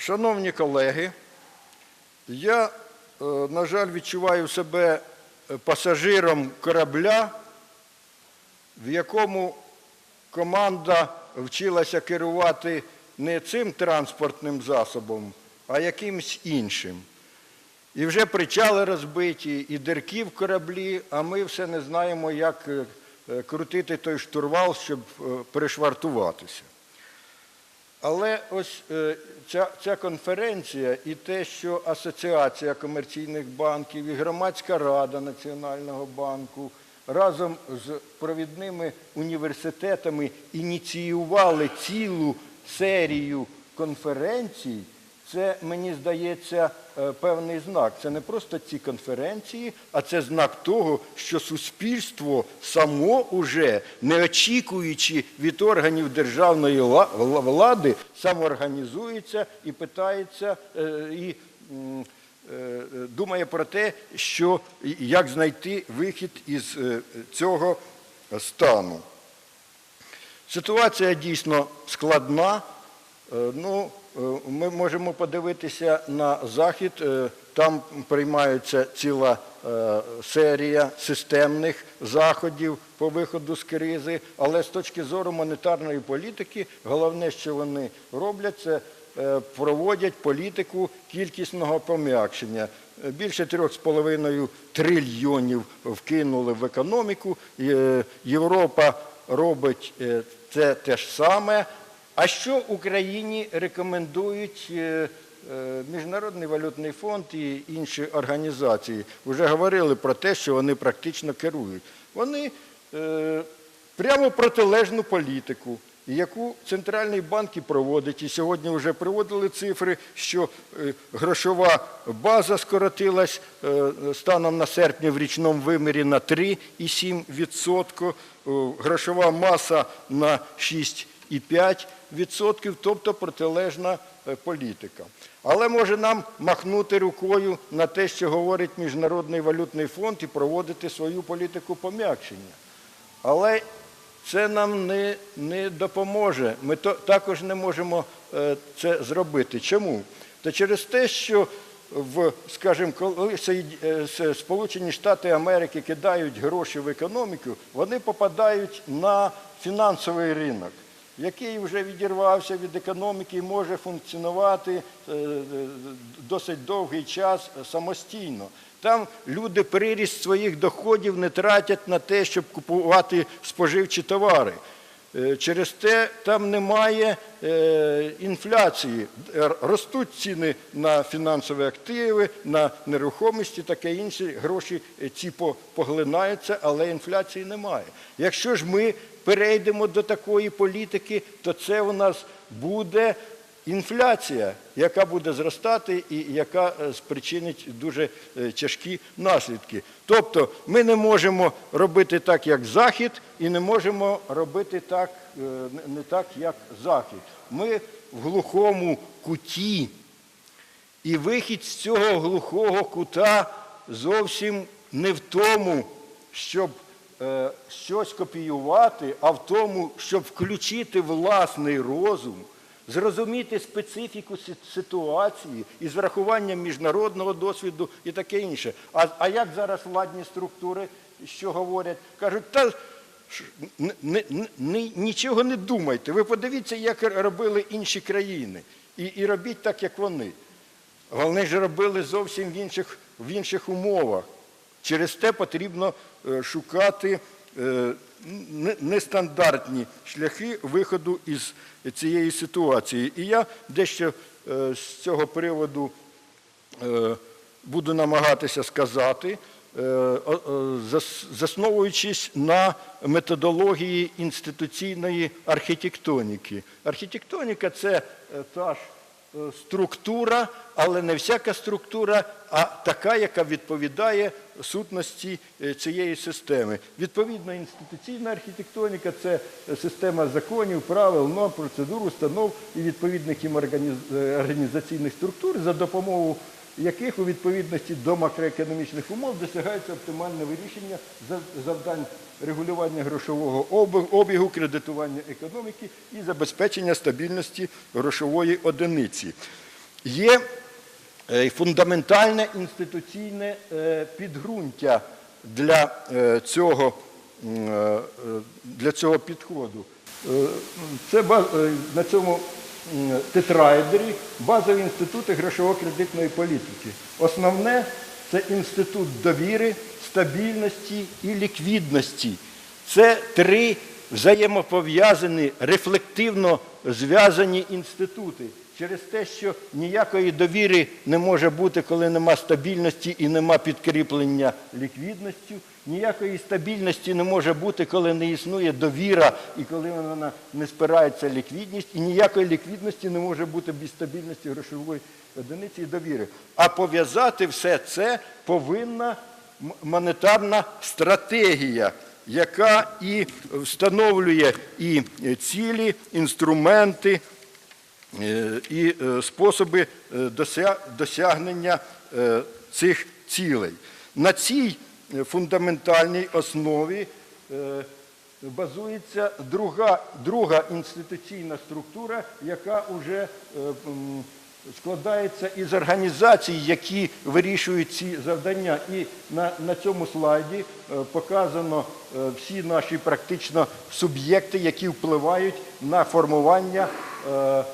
Шановні колеги, я, е, на жаль, відчуваю себе е, пасажиром корабля, в якому команда вчилася керувати не цим транспортним засобом, а якимсь іншим. І вже причали розбиті, і дирки в кораблі, а ми все не знаємо, як е, крутити той штурвал, щоб перешвартуватися. Але ось е, ця, ця конференція і те, що Асоціація комерційних банків і Громадська рада Національного банку разом з провідними університетами ініціювали цілу серію конференцій, це, мені здається, певний знак. Це не просто ці конференції, а це знак того, що суспільство само уже, не очікуючи від органів державної влади, самоорганізується і питається е, і е, думає про те, що як знайти вихід із е, цього стану. Ситуація дійсно складна. Е, Ну, е, ми можемо подивитися на захід. Е, Там приймається ціла е, серія системних заходів по виходу з кризи. Але з точки зору монетарної політики, головне, що вони роблять, це е, проводять політику кількісного пом'якшення. Е, Більше 3,5 трильйонів вкинули в економіку. Е, Європа робить е, це те ж саме. А що Україні рекомендують е, е, Міжнародний валютний фонд і інші організації? Вже говорили про те, що вони практично керують. Вони е, прямо протилежну політику, яку центральний банк і проводить. І сьогодні вже приводили цифри, що грошова база скоротилась станом на серпня в річному вимірі на 3,7%, е, грошова маса на 6,5%, тобто протилежна е, політика. Але може нам махнути рукою на те, що говорить Міжнародний валютний фонд, і проводити свою політику пом'якшення. Але це нам не, не допоможе. Ми то, також не можемо е, це зробити. Чому? Та через те, що в, скажімо, коли е, Сполучені Штати Америки кидають гроші в економіку, вони попадають на фінансовий ринок, який вже відірвався від економіки і може функціонувати е, е, досить довгий час самостійно. Там люди приріст своїх доходів не тратять на те, щоб купувати споживчі товари. Е, Через те там немає інфляції. Ростуть ціни на фінансові активи, на нерухомості, таке інше. Гроші ці по- поглинаються, але інфляції немає. Якщо ж ми перейдемо до такої політики, то це у нас буде інфляція, яка буде зростати і яка е, спричинить дуже е, тяжкі наслідки. Тобто ми не можемо робити так, як Захід, і не можемо робити так, е, не- так, як Захід. Ми в глухому куті, і вихід з цього глухого кута зовсім не в тому, щоб щось копіювати, а в тому, щоб включити власний розум, зрозуміти специфіку ситуації із врахуванням міжнародного досвіду і таке інше. А, а як зараз владні структури що говорять? Кажуть, та нічого не думайте. Ви подивіться, як робили інші країни. І, і робіть так, як вони. Вони ж робили зовсім в інших, в інших умовах. Через те потрібно е, шукати е, нестандартні шляхи виходу із цієї ситуації. І я дещо е, з цього приводу буду намагатися сказати, засновуючись на методології інституційної архітектоніки. Архітектоніка це та ж структура, але не всяка структура, а така, яка відповідає сутності е, цієї системи. Відповідно, інституційна архітектоніка це е, система законів, правил, норм, процедур, установ і відповідних їм організ- е, організаційних структур, за допомогою яких у відповідності до макроекономічних умов досягається оптимальне вирішення зав- завдань регулювання грошового обігу, кредитування економіки і забезпечення стабільності грошової одиниці. є е, фундаментальне інституційне е, підґрунтя для е, цього, для цього підходу. Це на цьому м, тетраедері базові інститути грошово-кредитної політики. Основне це інститут довіри, стабільності і ліквідності. Це три взаємопов'язані, рефлективно зв'язані інститути. Через те, що ніякої довіри не може бути, коли нема стабільності і нема підкріплення ліквідністю. Ніякої стабільності не може бути, коли не існує довіра і коли вона не спирається ліквідність. І ніякої ліквідності не може бути без стабільності грошової одиниці і довіри. А пов'язати все це повинна монетарна стратегія, яка і встановлює і цілі, інструменти, е, і е, способи е, досягнення цих цілей. На цій фундаментальній основі е, базується друга, друга інституційна структура, яка вже е, складається із організацій, які вирішують ці завдання. І на, на цьому слайді е, показано е, всі наші практично суб'єкти, які впливають на формування е,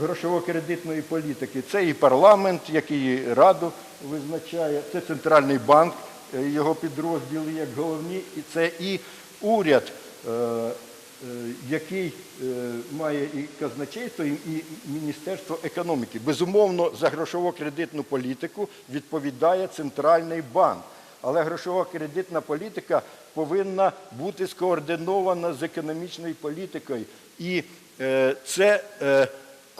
грошово-кредитної політики. Це і парламент, який раду визначає, це центральний банк, е, його підрозділи як головні, і це і уряд. е, е, який е, має і казначейство, і Міністерство економіки. Безумовно, за грошово-кредитну політику відповідає центральний банк. Але грошово-кредитна політика повинна бути скоординована з економічною політикою. І е, це е,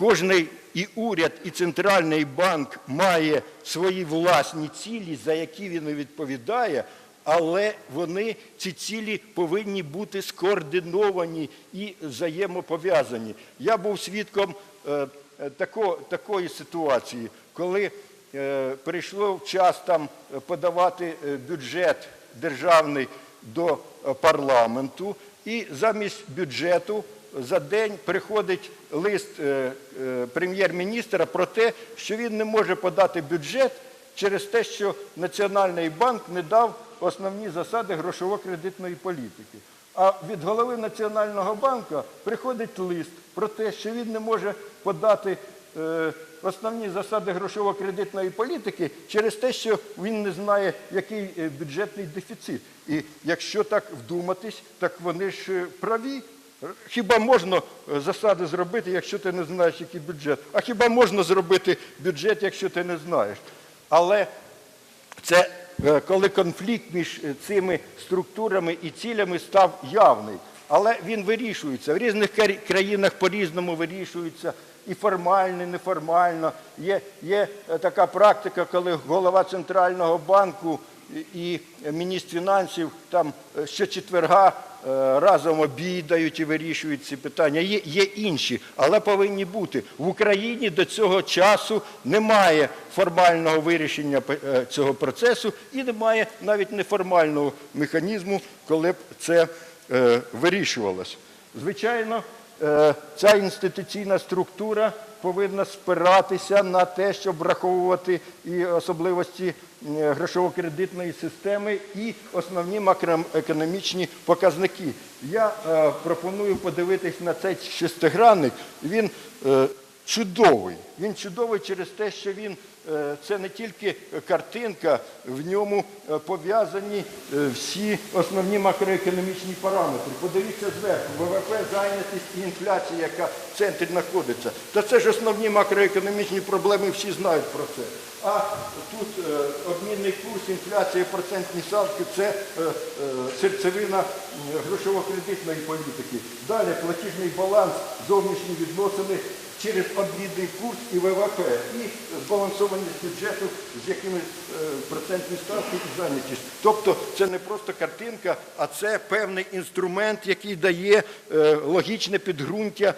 кожний і уряд, і центральний банк має свої власні цілі, за які він відповідає. Але вони ці цілі повинні бути скоординовані і взаємопов'язані. Я був свідком е, е, тако, такої ситуації, коли е, прийшло час там подавати е, бюджет державний до е, парламенту, і замість бюджету за день приходить лист е, е, прем'єр-міністра про те, що він не може подати бюджет через те, що Національний банк не дав основні засади грошово-кредитної політики. А від голови Національного банку приходить лист про те, що він не може подати е, основні засади грошово-кредитної політики через те, що він не знає, який бюджетний дефіцит. І якщо так вдуматись, так вони ж праві. Хіба можна е, засади зробити, якщо ти не знаєш, який бюджет? А хіба можна зробити бюджет, якщо ти не знаєш? Але це е, коли конфлікт між е, цими структурами і цілями став явний. Але він вирішується. В різних країнах по-різному вирішується і формально, і неформально. Є, є така практика, коли голова центрального банку і- міністр фінансів там щочетверга разом обідають і вирішують ці питання. Є, є інші, але повинні бути. В Україні до цього часу немає формального вирішення е, цього процесу і немає навіть неформального механізму, коли б це е, вирішувалось. Звичайно, е, ця інституційна структура повинна спиратися на те, щоб враховувати і особливості е, грошово-кредитної системи і основні макроекономічні показники. Я е, пропоную подивитись на цей шестигранник. Він е, чудовий. Він чудовий через те, що він е, це не тільки картинка, в ньому е, пов'язані е, всі основні макроекономічні параметри. Подивіться зверху, ВВП, зайнятість і інфляція, яка в центрі знаходиться. Та це ж основні макроекономічні проблеми, всі знають про це. А тут е, обмінний курс, інфляція, процентні ставки це е, е, серцевина грошово-кредитної політики. Далі платіжний баланс, зовнішні відносини через обмінний курс і ВВП, і збалансованість бюджету, з якими е, процентні ставки і зайнятість. Тобто це не просто картинка, а це певний інструмент, який дає е, логічне підґрунтя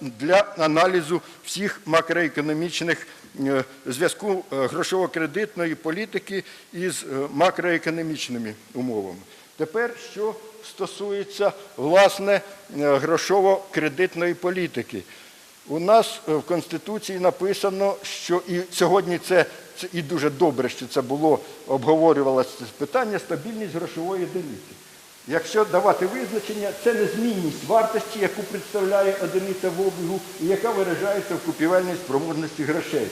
для аналізу всіх макроекономічних е, зв'язку грошово-кредитної політики із макроекономічними умовами. Тепер, що стосується власне грошово-кредитної політики. У нас е, в Конституції написано, що і сьогодні це, це і дуже добре, що це було, обговорювалося питання стабільність грошової одиниці. Якщо давати визначення, це незмінність вартості, яку представляє одиниця в обігу і яка виражається в купівельній спроможності грошей.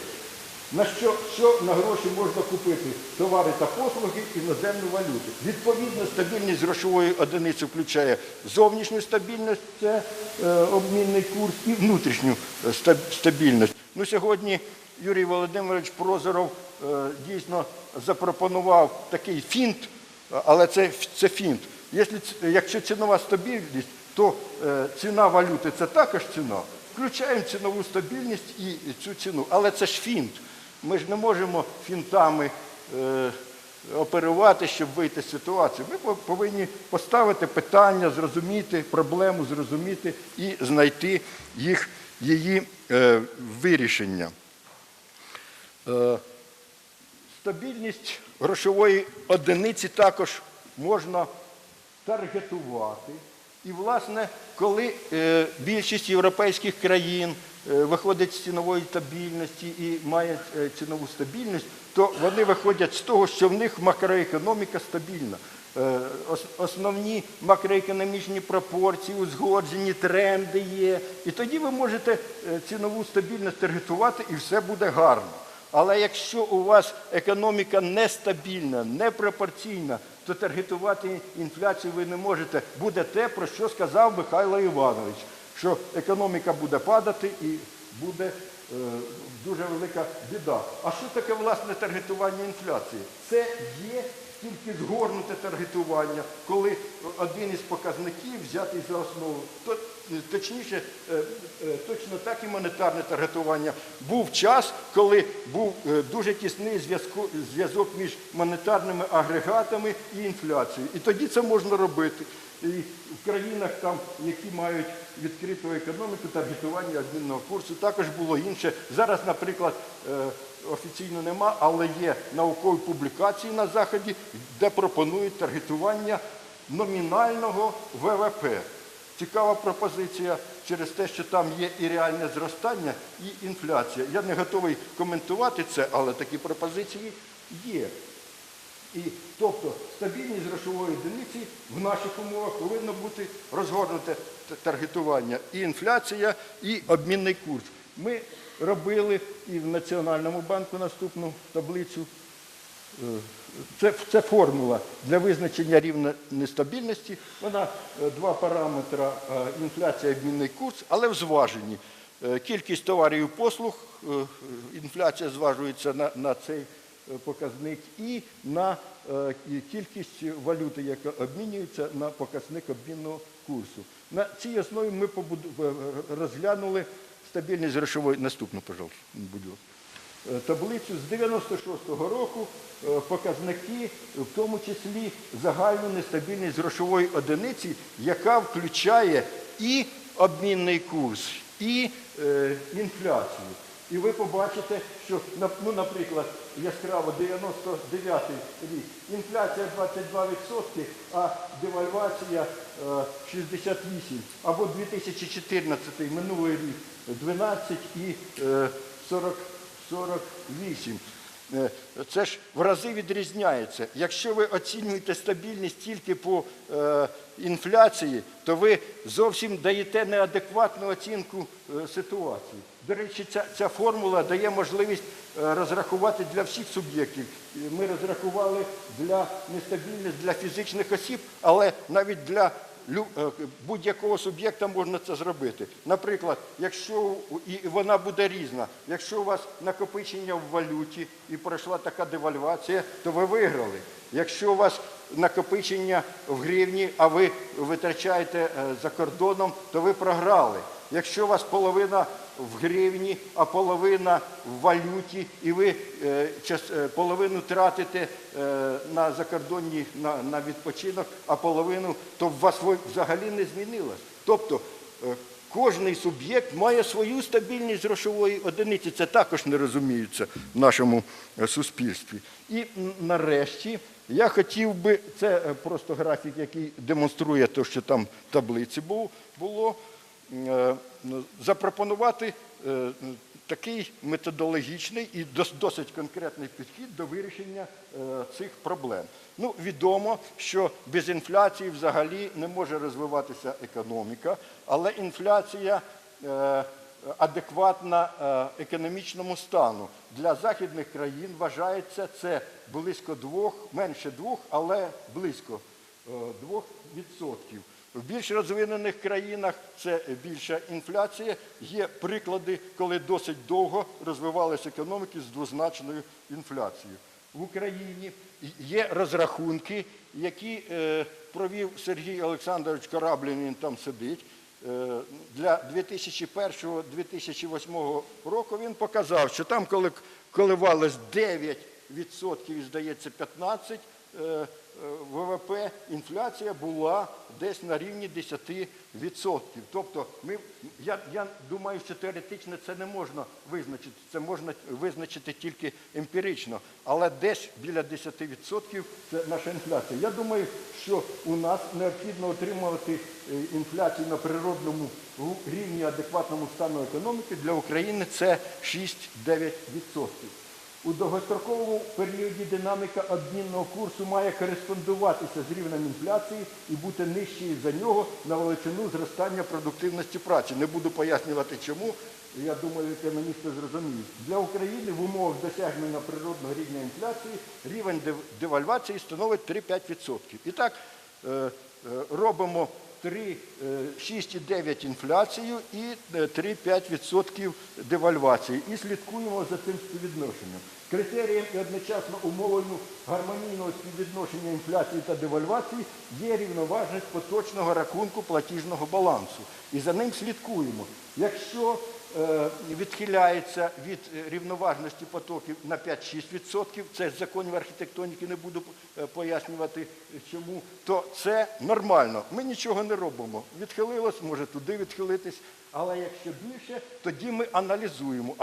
На що, що на гроші можна купити? Товари та послуги, іноземну валюту. Відповідно, стабільність грошової одиниці включає зовнішню стабільність, це е, обмінний курс, і внутрішню е, стабільність. Ну, сьогодні Юрій Володимирович Прозоров е, дійсно запропонував такий фінт, але це, це фінт. Якщо, якщо цінова стабільність, то е, ціна валюти це також ціна. Включаємо цінову стабільність і цю ціну. Але це ж фінт. Ми ж не можемо фінтами е, оперувати, щоб вийти з ситуації. Ми повинні поставити питання, зрозуміти проблему, зрозуміти і знайти їх, її е, вирішення. Е, Стабільність грошової одиниці також можна таргетувати. І, власне, коли е, більшість європейських країн виходить з цінової стабільності і має е, цінову стабільність, то вони виходять з того, що в них макроекономіка стабільна. Е, Основні макроекономічні пропорції, узгоджені тренди є. І тоді ви можете е, цінову стабільність таргетувати, і все буде гарно. Але якщо у вас економіка нестабільна, непропорційна, то таргетувати інфляцію ви не можете. Буде те, про що сказав Михайло Іванович, що економіка буде падати і буде е, дуже велика біда. А що таке власне таргетування інфляції? Це є тільки згорнуте таргетування, коли один із показників взятий за основу. Е, точніше, е, е, точно так і монетарне таргетування. Був час, коли був дуже тісний зв'язок між монетарними агрегатами і інфляцією. І тоді це можна робити. І в країнах, там, які мають відкриту економіку, таргетування обмінного курсу також було інше. Зараз, наприклад, е, офіційно нема, але є наукові публікації на Заході, де пропонують таргетування номінального ВВП. Цікава пропозиція через те, що там є і реальне зростання, і інфляція. Я не готовий коментувати це, але такі пропозиції є. І тобто стабільність грошової одиниці в наших умовах повинно бути розгорнуте таргетування і інфляція, і обмінний курс. Ми робили і в Національному банку наступну таблицю. Е, Це, це формула для визначення рівня нестабільності. Вона е, два параметри е, інфляція обмінний курс, але в зваженні. Кількість товарів і послуг, інфляція зважується на, на цей показник і на е, кількість валюти, яка обмінюється на показник обмінного курсу. На цій основі ми е, розглянули стабільність грошової. Наступну, будь ласка. Е, таблицю з 96-го року е, показники, в тому числі загальну нестабільність грошової одиниці, яка включає і обмінний курс, і е, інфляцію. І ви побачите, що, ну, наприклад, яскраво 99-й рік, інфляція 22%, а девальвація е, 68%, або 2014 минулий рік 12 і е, 40 48. Е, Це ж в рази відрізняється. Якщо ви оцінюєте стабільність тільки по е, інфляції, то ви зовсім даєте неадекватну оцінку е, ситуації. До речі, ця, ця формула дає можливість розрахувати для всіх суб'єктів. Ми розрахували для нестабільність для фізичних осіб, але навіть для будь-якого суб'єкта можна це зробити. Наприклад, якщо і вона буде різна, якщо у вас накопичення в валюті і пройшла така девальвація, то ви виграли. Якщо у вас накопичення в гривні, а ви витрачаєте е, за кордоном, то ви програли. Якщо у вас половина в гривні, а половина в валюті, і ви е, е, половину тратите е, на закордонні на, відпочинок, а половину, то у вас взагалі не змінилось. Тобто кожний суб'єкт має свою стабільність грошової одиниці. Це також не розуміється в нашому суспільстві. І нарешті я хотів би, це просто графік, який демонструє те, що там в таблиці було. Е, ну, запропонувати е, такий методологічний і досить конкретний підхід до вирішення е, цих проблем. Ну, відомо, що без інфляції взагалі не може розвиватися економіка, але інфляція адекватна економічному стану. Для західних країн вважається це близько двох, менше двох, але близько двох відсотків. В більш розвинених країнах це більша інфляція. Є приклади, коли досить довго розвивалися економіки з двозначною інфляцією. В Україні є розрахунки, які е, провів Сергій Олександрович Кораблін, він там сидить. Е, Для 2001-2008 року він показав, що там, коли коливалось 9% і, здається, 15%, е, е, ВВП, інфляція була десь на рівні 10%. Тобто, ми, я, я думаю, що теоретично це не можна визначити, це можна визначити тільки емпірично, але десь біля 10% це наша інфляція. Я думаю, що у нас необхідно отримувати е, інфляцію на природному рівні адекватному стану економіки. Для України це 6-9%. У довгостроковому періоді динаміка обмінного курсу має кореспондуватися з рівнем інфляції і бути нижчою за нього на величину зростання продуктивності праці. Не буду пояснювати чому. Я думаю, економісти зрозуміють. Для України в умовах досягнення природного рівня інфляції рівень девальвації становить 3-5%. І так е, е, робимо 3, 6,9 інфляцію і е, 3-5% девальвації. І слідкуємо за цим співвідношенням. Критерієм і одночасно умовою гармонійного співвідношення інфляції та девальвації є рівноважність поточного рахунку платіжного балансу. І за ним слідкуємо. Якщо е, відхиляється від е, рівноважності потоків на 5-6%, це з законів архітектоніки не буду е, пояснювати е, чому, то це нормально. Ми нічого не робимо. Відхилилось, може туди відхилитись. Але якщо більше, тоді ми аналізуємо.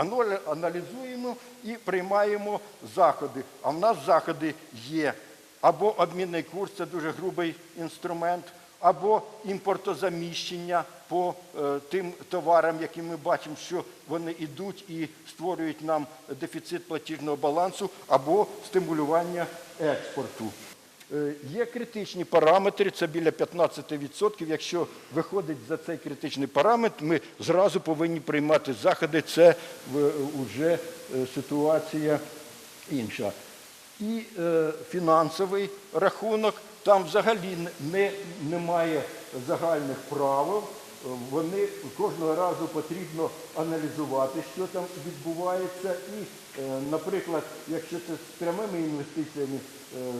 Аналізуємо і приймаємо заходи. А в нас заходи є або обмінний курс, це дуже грубий інструмент, або імпортозаміщення по е, тим товарам, які ми бачимо, що вони йдуть і створюють нам дефіцит платіжного балансу, або стимулювання експорту. Е, Є критичні параметри, це біля 15%. Якщо виходить за цей критичний параметр, ми зразу повинні приймати заходи. Це вже ситуація інша. І е, фінансовий рахунок, там взагалі не, немає загальних правил. Вони кожного разу потрібно аналізувати, що там відбувається. І, е, наприклад, якщо це з прямими інвестиціями е,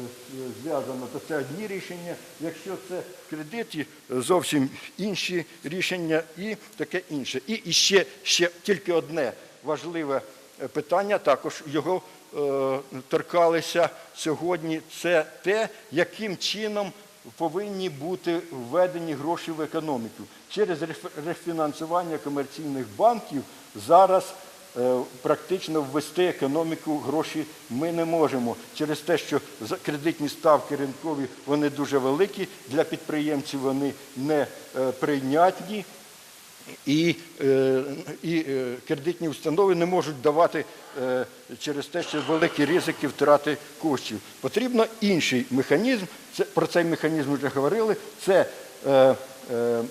зв'язано, то це одні рішення. Якщо це кредиті, е, зовсім інші рішення і таке інше. І, і ще, ще тільки одне важливе е, питання, також його торкалися сьогодні. Це те, яким чином повинні бути введені гроші в економіку. Через реф- рефінансування комерційних банків зараз е, практично ввести економіку гроші ми не можемо через те, що кредитні ставки ринкові вони дуже великі, для підприємців вони не е, прийнятні. І, е, і е, кредитні установи не можуть давати е, через те, що великі ризики втрати коштів. Потрібно інший механізм. Це, про цей механізм вже говорили. Це е, е,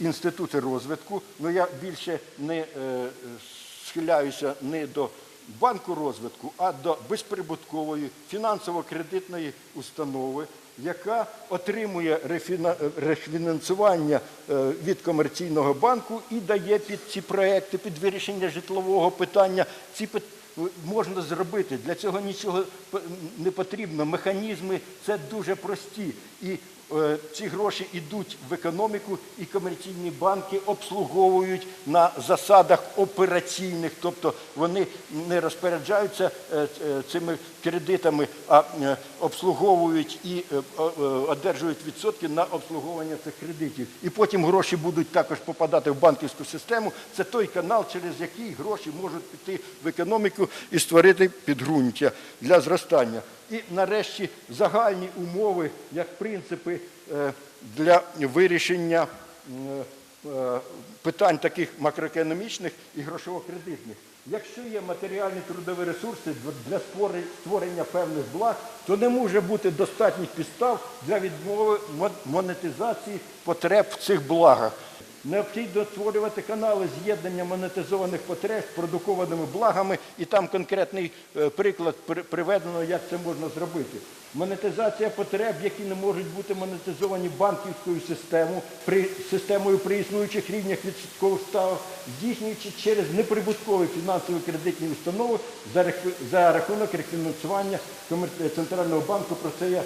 інститути розвитку. Ну я більше не е, схиляюся не до банку розвитку, а до безприбуткової фінансово-кредитної установи, яка отримує рефіна- рефінансування е, від комерційного банку і дає під ці проекти, під вирішення житлового питання. Ці можна зробити. Для цього нічого не потрібно. Механізми це дуже прості. І ці гроші йдуть в економіку, і комерційні банки обслуговують на засадах операційних, тобто вони не розпоряджаються е, е, цими кредитами, а е, обслуговують і е, е, одержують відсотки на обслуговування цих кредитів. І потім гроші будуть також попадати в банківську систему. Це той канал, через який гроші можуть піти в економіку і створити підґрунтя для зростання. І нарешті загальні умови, як принципи е, для вирішення е, питань таких макроекономічних і грошово-кредитних. Якщо є матеріальні трудові ресурси для створення певних благ, то не може бути достатніх підстав для відмови мон- монетизації потреб в цих благах. Необхідно створювати канали з'єднання монетизованих потреб з продукованими благами, і там конкретний е, приклад приведено, як це можна зробити. Монетизація потреб, які не можуть бути монетизовані банківською системою системою при існуючих рівнях відсоткових ставок, здійснюючи через неприбуткові фінансові кредитні установи за, рахунок рефінансування центрального банку. Про це я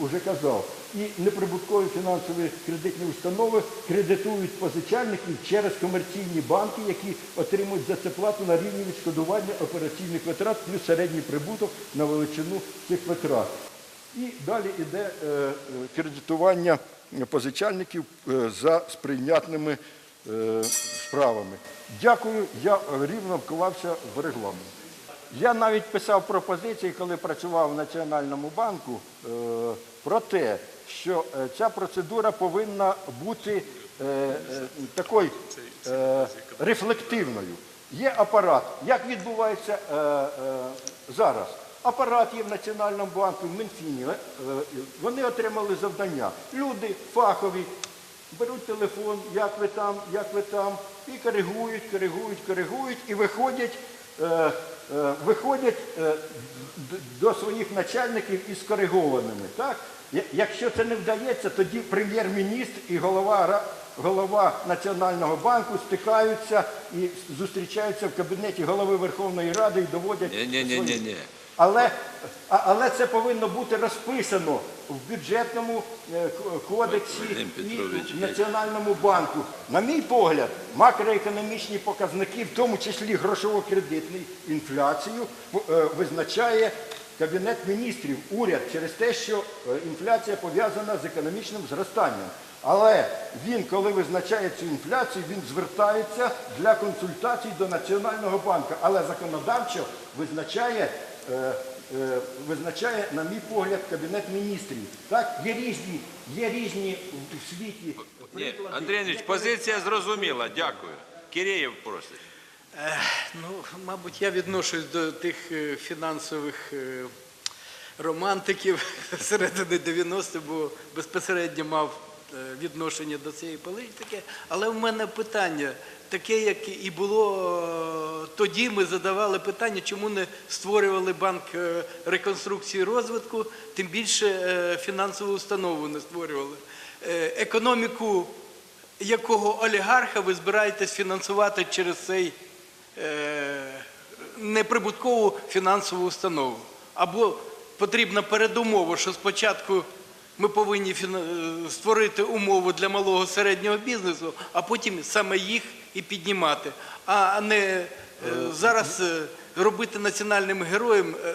уже казав. І неприбуткові фінансові кредитні установи кредитують позичальників через комерційні банки, які отримують за це плату на рівні відшкодування операційних витрат плюс середній прибуток на величину цих витрат. І далі йде е, е, кредитування позичальників е, за сприйнятними е, справами. Дякую, я рівно вклався в регламент. Я навіть писав пропозиції, коли працював в Національному банку, е, про те, що е, ця процедура повинна бути е, такою рефлективною. Є апарат. Як відбувається зараз? Апарат є в Національному банку, в Мінфіні. Вони отримали завдання. Люди фахові, беруть телефон, як ви там, як ви там, і коригують, коригують, коригують, і виходять, виходять е, до своїх начальників із коригованими. Так? Якщо це не вдається, тоді прем'єр-міністр і голова, голова Національного банку стикаються і зустрічаються в кабінеті голови Верховної Ради і доводять. Ні-ні-ні-ні-ні. свої- але, а- але це повинно бути розписано в бюджетному е, кодексі і в Національному банку. На мій погляд, макроекономічні показники, в тому числі грошово-кредитний інфляцію, е, визначає Кабінет міністрів, уряд через те, що е, інфляція пов'язана з економічним зростанням. Але він, коли визначає цю інфляцію, він звертається для консультацій до Національного банку. Але законодавчо визначає, визначає, на мій погляд, Кабінет міністрів. Так, є різні, є різні в- світі Ні, приклади. Андрій Андрійович, позиція зрозуміла. Дякую. Киреєв просить. Ну, мабуть, я відношусь до тих е, фінансових е, романтиків середини 90-х, бо безпосередньо мав е, відношення до цієї політики. Але в мене питання таке, як і було е, тоді, ми задавали питання, чому не створювали банк е, реконструкції і розвитку, тим більше е, фінансову установу не створювали. Економіку якого олігарха ви збираєтесь фінансувати через цей неприбуткову фінансову установу. Або потрібна передумова, що спочатку ми повинні створити умови для малого середнього бізнесу, а потім саме їх і піднімати, а не е, зараз е, робити національним героєм е,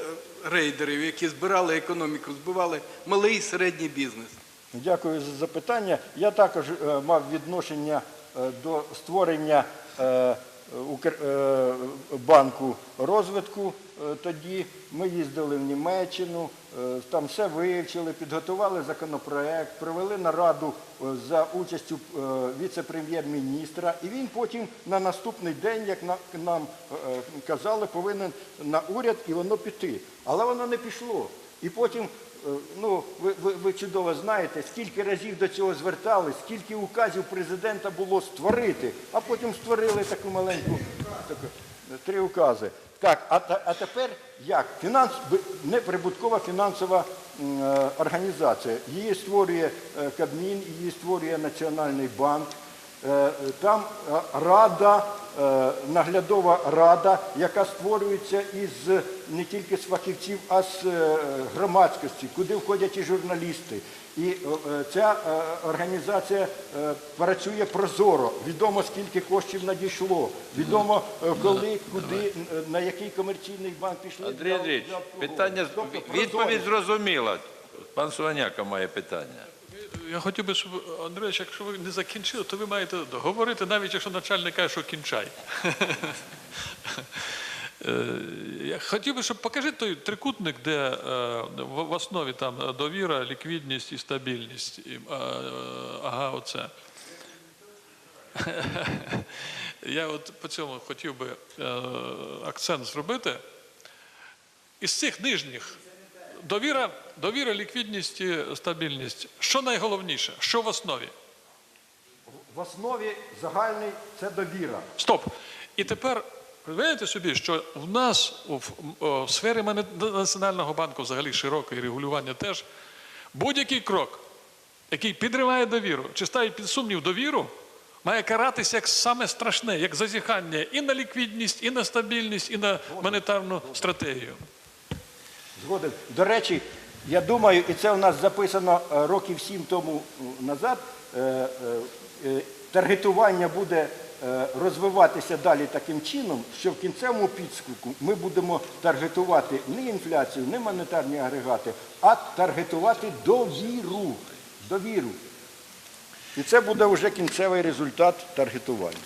рейдерів, які збирали економіку, збивали малий і середній бізнес. Дякую за запитання. Я також мав відношення до створення банку розвитку. Е, Тоді ми їздили в Німеччину, е, там все вивчили, підготували законопроект, провели нараду е, за участю е, віце-прем'єр-міністра. І він потім на наступний день, як нам е, е, казали, повинен на уряд і воно піти. Але воно не пішло. І потім Е, Ну, ви, ви, ви чудово знаєте, скільки разів до цього звертались, скільки указів президента було створити, а потім створили таку маленьку таку, е, три укази. Так, а, а тепер як? Фінанс, неприбуткова фінансова е, організація. Її створює е, Кабмін, її створює Національний банк. Е, е, Там е, рада, е, наглядова рада, яка створюється із не тільки з фахівців, а з е, громадськості, куди входять і журналісти. І е, е, ця е, організація е, працює прозоро. Відомо скільки коштів надійшло, відомо е, коли, куди, е, на який комерційний банк пішли. Андрій Андрійович, питання, Тобто відповідь зрозуміла. Пан Суаняка має питання. Я хотів би, щоб Андрійович, якщо ви не закінчили, то ви маєте говорити, навіть якщо начальник каже, що кінчай. Е, Я хотів би, щоб покажи той трикутник, де е, в основі там довіра, ліквідність і стабільність. Е, Ага, оце. Я от по цьому хотів би акцент зробити. Із цих нижніх довіра, довіра, ліквідність, і стабільність. Що найголовніше? Що в основі? В основі загальний це довіра. Стоп. І тепер уявляєте собі, що в нас у в, о, в сфері Національного банку взагалі широке і регулювання теж будь-який крок, який підриває довіру чи ставить під сумнів довіру, має каратися як саме страшне, як зазіхання і на ліквідність, і на стабільність, і на монетарну стратегію. Згоден. До речі, я думаю, і це у нас записано е, років сім тому назад. е, е, е, Таргетування буде розвиватися далі таким чином, що в кінцевому підсумку ми будемо таргетувати не інфляцію, не монетарні агрегати, а таргетувати довіру. Довіру. І це буде вже кінцевий результат таргетування.